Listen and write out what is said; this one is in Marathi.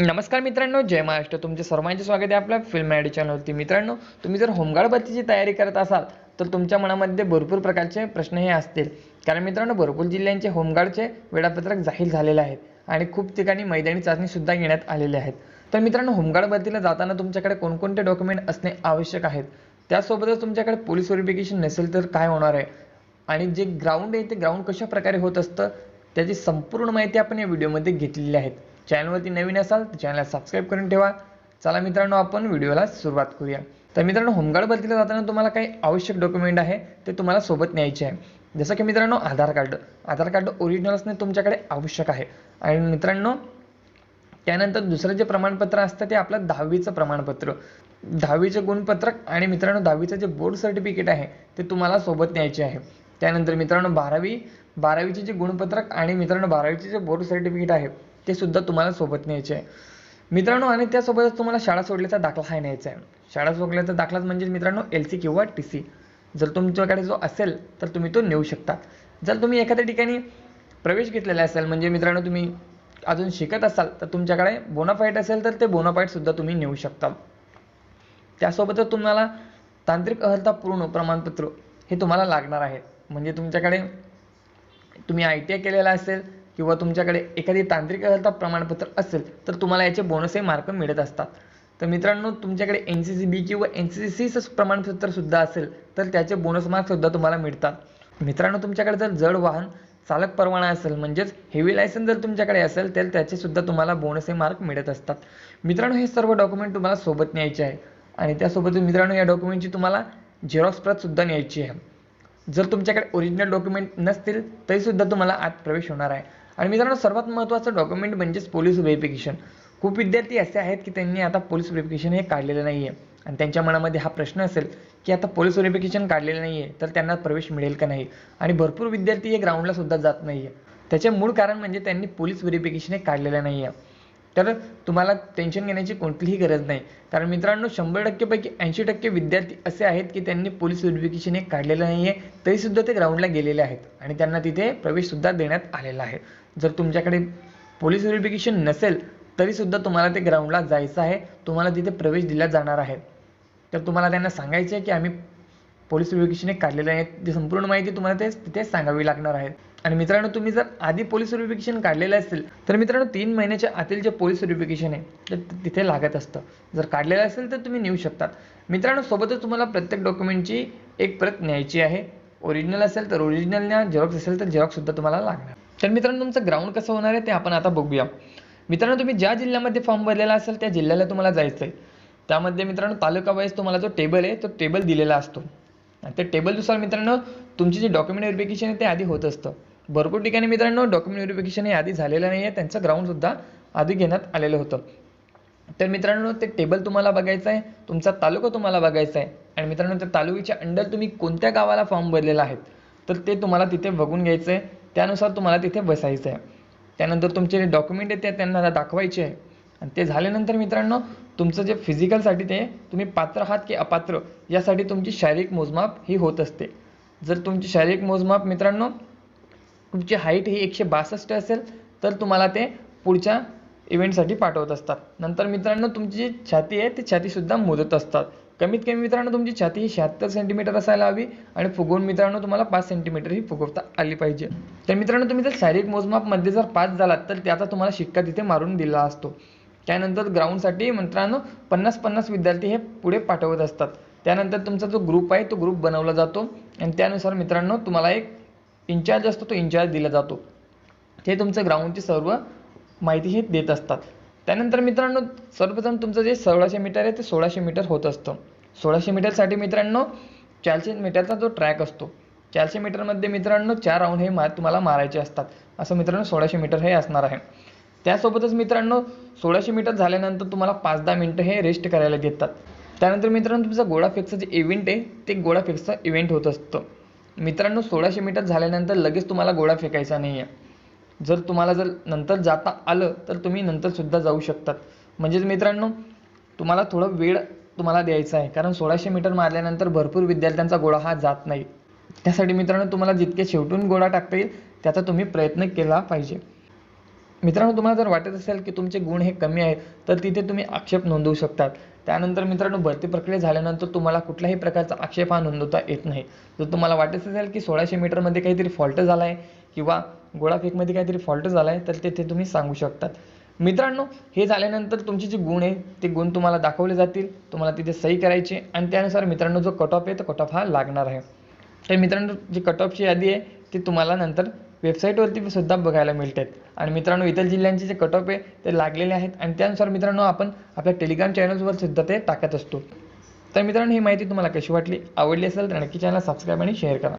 नमस्कार मित्रांनो जय महाराष्ट्र. तुमचे सर्वांचे स्वागत आहे आपल्या फिल्म आयडी चॅनलवरती मित्रांनो तुम्ही जर होमगार्ड भरतीची तयारी करत असाल तर तुमच्या मनामध्ये भरपूर प्रकारचे प्रश्न हे असतील. कारण मित्रांनो भरपूर जिल्ह्यांचे होमगार्डचे वेळापत्रक जाहीर झालेले आहेत आणि खूप ठिकाणी मैदानी चाचणीसुद्धा घेण्यात आलेले आहेत. तर मित्रांनो होमगार्ड भरतीला जाताना तुमच्याकडे कोणकोणते डॉक्युमेंट असणे आवश्यक आहेत? त्यासोबतच तुमच्याकडे पोलीस व्हेरिफिकेशन नसेल तर काय होणार आहे? आणि जे ग्राउंड आहे ते ग्राउंड कशा प्रकारे होत असतं? त्याची संपूर्ण माहिती आपण या व्हिडिओमध्ये घेतलेली आहे. चॅनलवरती नवीन असाल तर चॅनलला सबस्क्राईब करून ठेवा. चला मित्रांनो आपण व्हिडिओला सुरुवात करूया. तर मित्रांनो होमगार्ड भरतीला जाताना तुम्हाला काही आवश्यक डॉक्युमेंट आहे ते तुम्हाला सोबत न्यायचे आहे. जसं की मित्रांनो Aadhaar card. Aadhaar card original असणे तुमच्याकडे आवश्यक आहे. आणि मित्रांनो त्यानंतर दुसरं जे प्रमाणपत्र असतं ते आपलं दहावीचं प्रमाणपत्र. दहावीचं गुणपत्रक आणि मित्रांनो दहावीचं जे बोर्ड सर्टिफिकेट आहे ते तुम्हाला सोबत न्यायचे आहे. त्यानंतर मित्रांनो बारावी बारावीचे जे गुणपत्रक आणि मित्रांनो बारावीचे जे बोर्ड सर्टिफिकेट आहे ते सुद्धा तुम्हाला सोबत न्यायचे आहे. मित्रांनो आणि त्यासोबतच तुम्हाला शाळा सोडल्याचा दाखला हा न्यायचा आहे. शाळा सोडल्याचा दाखलाच म्हणजे मित्रांनो एल सी किंवा टी सी जर तुमच्याकडे जो असेल तर तुम्ही तो नेऊ शकता. जर तुम्ही एखाद्या ठिकाणी प्रवेश घेतलेला असेल म्हणजे मित्रांनो तुम्ही अजून शिकत असाल तर तुमच्याकडे बोनाफाईट असेल तर ते बोनाफाईटसुद्धा तुम्ही नेऊ शकता. त्यासोबतच तुम्हाला तांत्रिक अर्हता पूर्ण प्रमाणपत्र हे तुम्हाला लागणार आहे. म्हणजे तुमच्याकडे तुम्ही आय टी आय केलेला असेल किंवा तुमच्याकडे एखादी तांत्रिक अर्हता प्रमाणपत्र असेल तर तुम्हाला याचे बोनसही मार्क मिळत असतात. तर मित्रांनो तुमच्याकडे एन सी सी बी किंवा एन सी सी सीचं प्रमाणपत्रसुद्धा असेल तर त्याचे बोनस मार्कसुद्धा तुम्हाला मिळतात. मित्रांनो तुमच्याकडे जर जड वाहन चालक परवाना असेल म्हणजेच हेवी लायसन्स जर तुमच्याकडे असेल तर त्याचे सुद्धा तुम्हाला बोनसही मार्क मिळत असतात. मित्रांनो हे सर्व डॉक्युमेंट तुम्हाला सोबत न्यायचे आहे. आणि त्यासोबत मित्रांनो या डॉक्युमेंटची तुम्हाला झेरॉक्स प्रतसुद्धा न्यायची आहे. जर तुमच्याकडे ओरिजिनल डॉक्युमेंट नसतील तरीसुद्धा तुम्हाला आत प्रवेश होणार आहे. आणि मित्रांनो सर्वात महत्त्वाचं डॉक्युमेंट म्हणजेच पोलीस व्हेरिफिकेशन खूप विद्यार्थी असे आहेत की त्यांनी आता पोलीस व्हेरिफिकेशन हे काढलेलं नाही आहे आणि त्यांच्या मनामध्ये हा प्रश्न असेल की आता पोलीस व्हेरिफिकेशन काढलेलं नाही आहे तर त्यांना प्रवेश मिळेल का नाही? आणि भरपूर विद्यार्थी हे ग्राउंडला सुद्धा जात नाही आहे त्याचे मूळ कारण म्हणजे त्यांनी पोलीस व्हेरिफिकेशन हे काढलेलं नाही आहे तर तुम्हाला टेन्शन घेण्याची कोणतीही गरज नाही. कारण मित्रांनो शंभर टक्केपैकी ऐंशी टक्के विद्यार्थी असे आहेत की त्यांनी पोलीस व्हेरिफिकेशन हे काढलेलं नाही आहे तरीसुद्धा ते ग्राउंडला गेलेले आहेत. आणि त्यांना तिथे प्रवेशसुद्धा देण्यात आलेला आहे. जर तुमच्याकडे पोलीस व्हेरिफिकेशन नसेल तरीसुद्धा तुम्हाला ते ग्राउंडला जायचं आहे. तुम्हाला तिथे प्रवेश दिला जाणार आहे. तर तुम्हाला त्यांना सांगायचे आहे की आम्ही पोलीस व्हेरिफिकेशन काढलेले काढलेलं आहे ती संपूर्ण माहिती तुम्हाला ते तिथे सांगावी लागणार आहे. आणि मित्रांनो तुम्ही जर आधी पोलीस व्हेरिफिकेशन काढलेलं असेल तर मित्रांनो तीन महिन्याच्या आतील जे पोलीस व्हेरिफिकेशन आहे ते तिथे लागत असतं. जर काढलेलं असेल तर तुम्ही नेऊ शकतात मित्रांनो सोबतच तुम्हाला प्रत्येक डॉक्युमेंटची एक प्रत न्यायची आहे. ओरिजिनल असेल तर ओरिजिनल न्या झेरॉक्स असेल तर झेरॉक्ससुद्धा तुम्हाला लागणार. तर मित्रांनो तुमचं ग्राउंड कसं होणार आहे ते आपण आता बघूया. मित्रांनो तुम्ही ज्या जिल्ह्यामध्ये फॉर्म भरलेला असेल त्या जिल्ह्याला तुम्हाला जायचं आहे त्यामध्ये मित्रांनो तालुका वाईज तुम्हाला जो टेबल आहे तो टेबल दिलेला असतो. आणि त्या टेबलनुसार मित्रांनो तुमची जी डॉक्युमेंट व्हेरिफिकेशन आहे ते आधी होत असतं. भरपूर ठिकाणी मित्रांनो डॉक्युमेंट व्हेरिफिकेशन हे आधी झालेलं नाही आहे त्यांचं ग्राउंडसुद्धा आधी घेण्यात आलेलं होतं. तर मित्रांनो ते टेबल तुम्हाला बघायचं आहे तुमचा तालुका तुम्हाला बघायचा आहे आणि मित्रांनो त्या तालुक्याच्या अंडर तुम्ही कोणत्या गावाला फॉर्म भरलेला आहे तर ते तुम्हाला तिथे बघून घ्यायचं आहे. त्यानुसार तुम्हाला तिथे बसायचं आहे. त्यानंतर तुमचे जे डॉक्युमेंट आहेत ते त्यांना दाखवायचे आहे. आणि ते झाल्यानंतर मित्रांनो तुमचं जे फिजिकलसाठी ते तुम्ही पात्र आहात की अपात्र यासाठी तुमची शारीरिक मोजमाप ही होत असते. जर तुमची शारीरिक मोजमाप मित्रांनो तुमची हाईट ही एकशे बासष्ट असेल तर तुम्हाला ते पुढच्या इव्हेंटसाठी पाठवत असतात. नंतर मित्रांनो तुमची जी छाती आहे ती छातीसुद्धा मोजत असतात. कमीत कमी मित्रांनो तुमची छाती ही शहात्तर सेंटीमीटर असायला हवी आणि फुगवून मित्रांनो तुम्हाला पाच सेंटीमीटर ही फुगवता आली पाहिजे. तर मित्रांनो तुम्ही जर शारीरिक मोजमापमध्ये जर पास झालात तर त्याचा तुम्हाला शिक्का तिथे मारून दिला असतो. त्यानंतर ग्राउंडसाठी मित्रांनो पन्नास पन्नास विद्यार्थी हे पुढे पाठवत असतात. त्यानंतर तुमचा जो ग्रुप आहे तो ग्रुप बनवला जातो. आणि त्यानुसार मित्रांनो तुम्हाला एक इन्चार्ज असतो तो इन्चार्ज दिला जातो. ते तुमचं ग्राउंडची सर्व माहिती हे देत असतात. त्यानंतर मित्रांनो सर्वप्रथम तुमचं जे सोळाशे मीटर आहे ते सोळाशे मीटर होत असतं. सोळाशे मीटरसाठी मित्रांनो चारशे मीटरचा जो ट्रॅक असतो. चारशे मीटरमध्ये मित्रांनो चार राऊंड हे मा तुम्हाला मारायचे असतात. असं मित्रांनो सोळाशे मीटर हे असणार आहे. त्यासोबतच मित्रांनो सोळाशे मीटर झाल्यानंतर तुम्हाला पाच दहा मिनटं हे रेस्ट करायला देतात. त्यानंतर मित्रांनो तुमचा गोळा फेकचं जे इव्हेंट आहे ते गोळा फेकचा इव्हेंट होत असतं. मित्रांनो सोळाशे मीटर झाल्यानंतर लगेच तुम्हाला गोळा फेकायचा नाही आहे जर तुम्हाला जर नंतर जाता आलं तर तुम्ही नंतरसुद्धा जाऊ शकतात. म्हणजेच मित्रांनो तुम्हाला थोडं वेळ तुम्हाला द्यायचा आहे कारण सोळाशे मीटर मारल्यानंतर भरपूर विद्यार्थ्यांचा गोळा हा जात नाही. त्यासाठी मित्रांनो तुम्हाला जितके शेवटून गोळा टाकता येईल त्याचा तुम्ही प्रयत्न केला पाहिजे. मित्रांनो तुम्हाला जर वाटत असेल की तुमचे गुण हे कमी आहेत तर तिथे तुम्ही आक्षेप नोंदवू शकतात. त्यानंतर मित्रांनो भरती प्रक्रिया झाल्यानंतर तुम्हाला कुठल्याही प्रकारचा आक्षेप हा नोंदवता येत नाही. जर तुम्हाला वाटत असेल की सोळाशे मीटरमध्ये काहीतरी फॉल्ट झाला आहे किंवा गोळाफेकमध्ये काहीतरी फॉल्ट झाला आहे तर तिथे तुम्ही सांगू शकतात. मित्रांनो हे झाल्यानंतर तुमचे जे गुण आहे ते गुण तुम्हाला दाखवले जातील तुम्हाला तिथे सही करायची आणि त्यानुसार मित्रांनो जो कट ऑफ आहे तो कट ऑफ हा लागणार आहे. तर मित्रांनो जी कट ऑफची यादी आहे ती तुम्हाला नंतर वेबसाईटवरती सुद्धा बघायला मिळतात. आणि मित्रांनो इतर जिल्ह्यांचे जे कट ऑफ आहे ते लागलेले आहेत. आणि त्यानुसार मित्रांनो आपण आपल्या टेलिग्राम चॅनल्सवर सुद्धा ते टाकत असतो. तर मित्रांनो ही माहिती तुम्हाला कशी वाटली? आवडली असेल तर नक्की चॅनल सबस्क्राईब आणि शेअर करा.